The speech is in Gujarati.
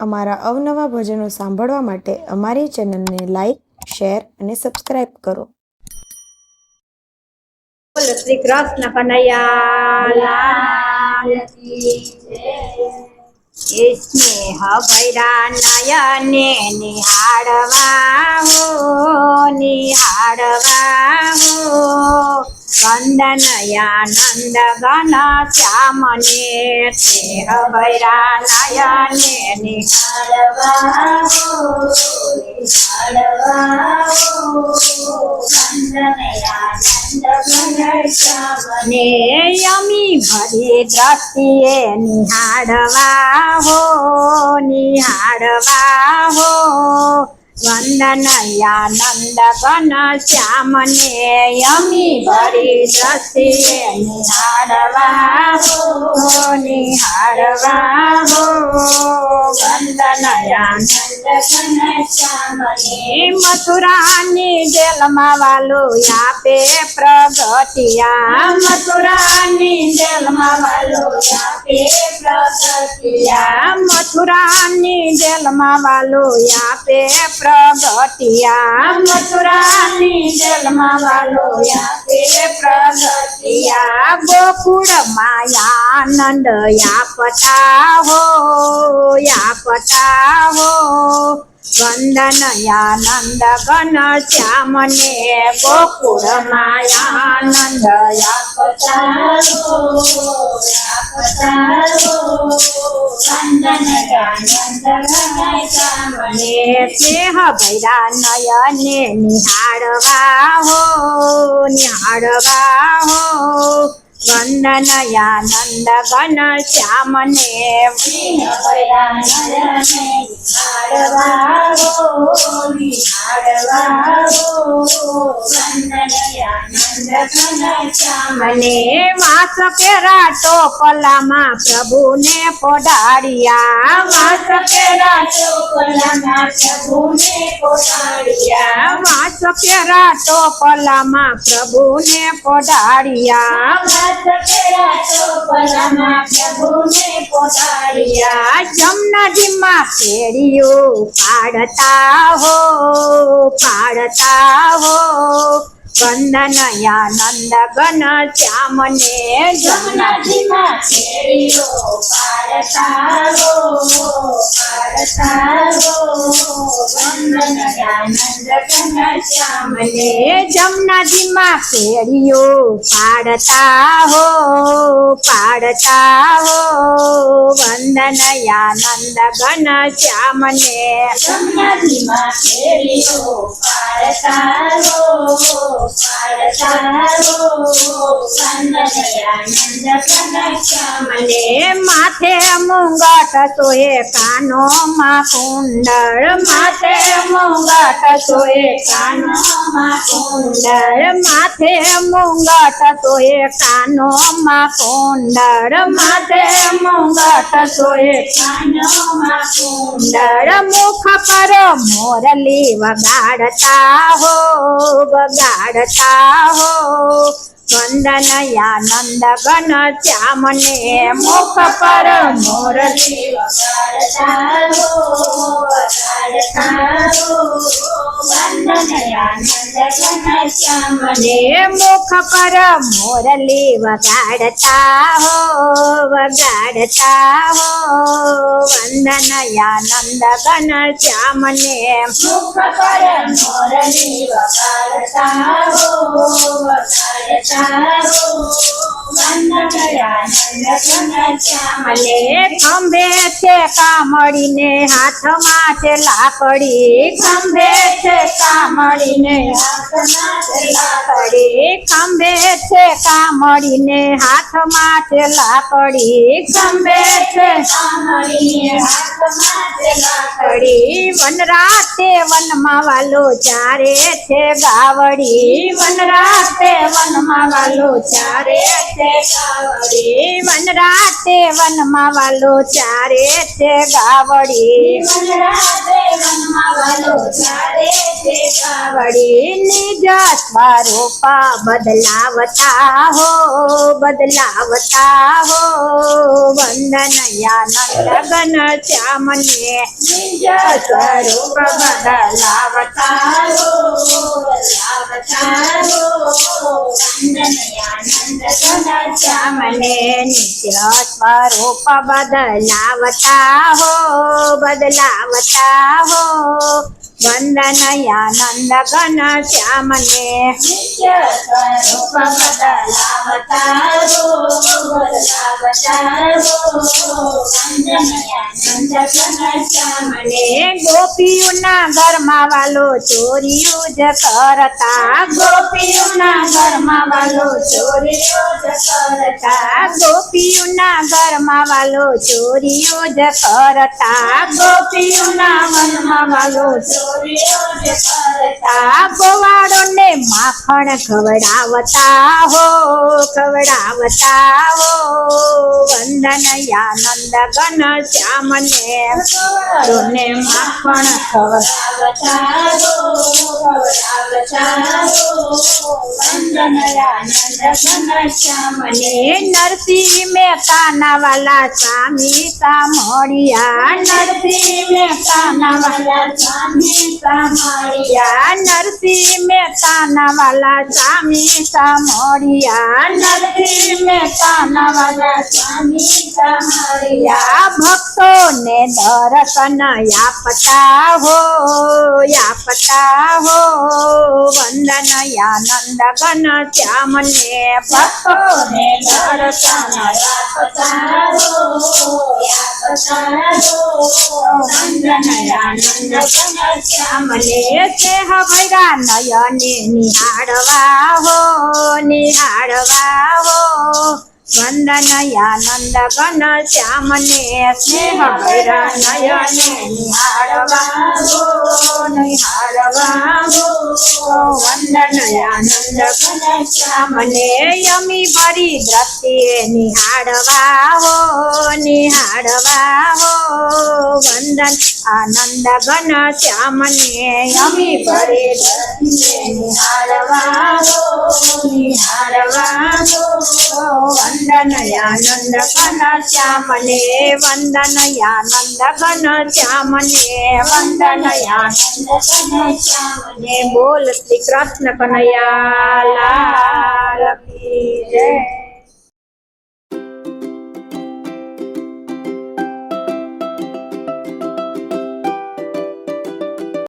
અમારા અવનવા ભજનો સાંભળવા માટે અમારી ચેનલને લાઈક શેર અને સબસ્ક્રાઇબ કરો. બોલો શ્રી કૃષ્ણ કનૈયા સ્નેહ ભૈરા નયને નિહાળવા હો નિહાળવા હો. કંદનયાનંદ ગણ શ્યામને સ્નેહ ભૈરા નયને ને યમી ભરી દ્રષ્ટિએ નિહાળવા હો નિહાળવા હો વંદનયાનંદ ઘન શ્યામને યમી ભરી દ્રષ્ટિએ નિહાળવા હો નિહાળવા હો. વંદનયાનંદ ઘન શ્યામને મથુરાની જેલમાં વાલો યાપે પ્રગટિયા મથુરાની જેલમાં વાલો યાપે પ્રગટિયા મથુરાની જેલમાં વાલો યાપે પ્રગટિયા મથુરાની જેલમાં વાલો યાપે પ્રગટિયા ગોકુળ માયાનંદ યાપતા હો યાપતા હો વંદનયાનંદ ઘન શ્યામને ગોકુળ માયાનંદ સ્નેહ ભૈરા નયને નિહાળવા હો નિહાળવા હો. વંદનયાનંદ ઘન શ્યામને મને વાસ પેરા ટોપલામાં પ્રભુને પોડાડ્યા વાસ પેરા ટોપલામાં પ્રભુને પોડાડ્યા વાસ પેરા ટોપલામાં પ્રભુને પોડાડ્યા જમનાજીમાં ફેરીઓ પાડતા હો પાડતા હો. હો વંદનયાનંદ ઘન શ્યામને જમનાજીમાં હો વંદનયાનંદ શ્યામને જમનાજીમાં ફેરીઓ પાડતા હો. પાડતા હો વંદનયાનંદ ઘન શ્યામને. માથે મુંગટ સોએ કાનોમાં કુંડળ. માથે મુંગટ સોએ કાનોમાં કુંડળ. માથે મુંગટ સોએ કાનોમાં કુંડળ. માથે મુંગટ સોએ કાનોમાં કુંડળ મુખ પર મોરલી વગાડતા હો વગાડતા હો. વંદનયાનંદ ઘન શ્યામને મુખ પર મોરલી મુખ પર મોરલી વગાડતા હો. વગાડતા હો. વંદનયાનંદ ઘન શ્યામને મુખ પર મોરલી વગાડતા હો. વગાડતા ખંભે છે કામળીને હાથમાં છે લાકડી. ખંભે છે કામળીને ખંભે છે કામળીને હાથમાં છે લાકડી. ખંભે છે લાકડી વનરાતે વનમાં વાલો ચારે છે ગાવડી. વનરાતે વનમાં વાલો ચારે છે ગાવડી. વનમાં વાલો ચારે છે ગાવડી. વનરાતે વનમાં વાલો ચારે છે ગાવડી. નિજ સ્વરૂપા બદલાવતા હો બદલાવતા હો. વંદનયાનંદ શ્યામ શ્યામને નિજ સ્વરૂપ બદલાવતા શ્યામને નિત્ય સ્વરૂપ બદલાવતા હો બદલાવતા હો વંદનયાનંદ ઘન શ્યામને નિત્ય સ્વરૂપ બદલાવતા મને ગોપીઓના ઘરમાં વાલો ચોરીઓ જ કરતા ગોપીઓના ઘરમાં વાલો ચોરીઓ જ કરતા. ગોપીઓના ઘરમાં વાલો ચોરીઓ જ કરતા. ગોપીઓના ઘરમાં વાલો ચોરીઓ જ કરતા. ગોવાળોને માખણ ખવડાવતા હો ખવડાવતા હો. વંદનયાનંદ ગણ શ્યામને તોને માખણ નરસિંહ મહેતાના વાલા સ્વામી સામળિયા, નરસિંહ મહેતાના વાલા સ્વામી સામળિયા, નરસિંહ મહેતાના વાલા સ્વામી સામળિયા નરસિંહ મહેતાના વાલા સ્વામી સામળિયા ભક્તોને દર્શન આપતા હો આપતા હો વંદનયાનંદ ઘન શ્યામ ને ભક્તો ને દર્શન આપતા હો વંદનયાનંદ ઘન શ્યામને સ્નેહ ભૈરા નયને નિહાળવા હો નિહાળવા હો. વંદનયાનંદ ઘન શ્યામને સ્નેહ ભૈરા નયને નિહાળવા હો, નિહાળવા હો આનંદ શ્યામને યમી ભરી દ્રષ્ટિએ નિહાળવા હો નિહાળવા હો વંદન. આનંદ ઘન શ્યામને યમી ભરી દ્રષ્ટિએ નિહાળવા હો નિહાળવા હો વંદનયાનંદ ઘન શ્યામને વંદનયાનંદ ઘન શ્યામને વંદનયાનંદ ઘન શ્યામને. બોલ શ્રી કૃષ્ણ કનૈયા લાલ જય.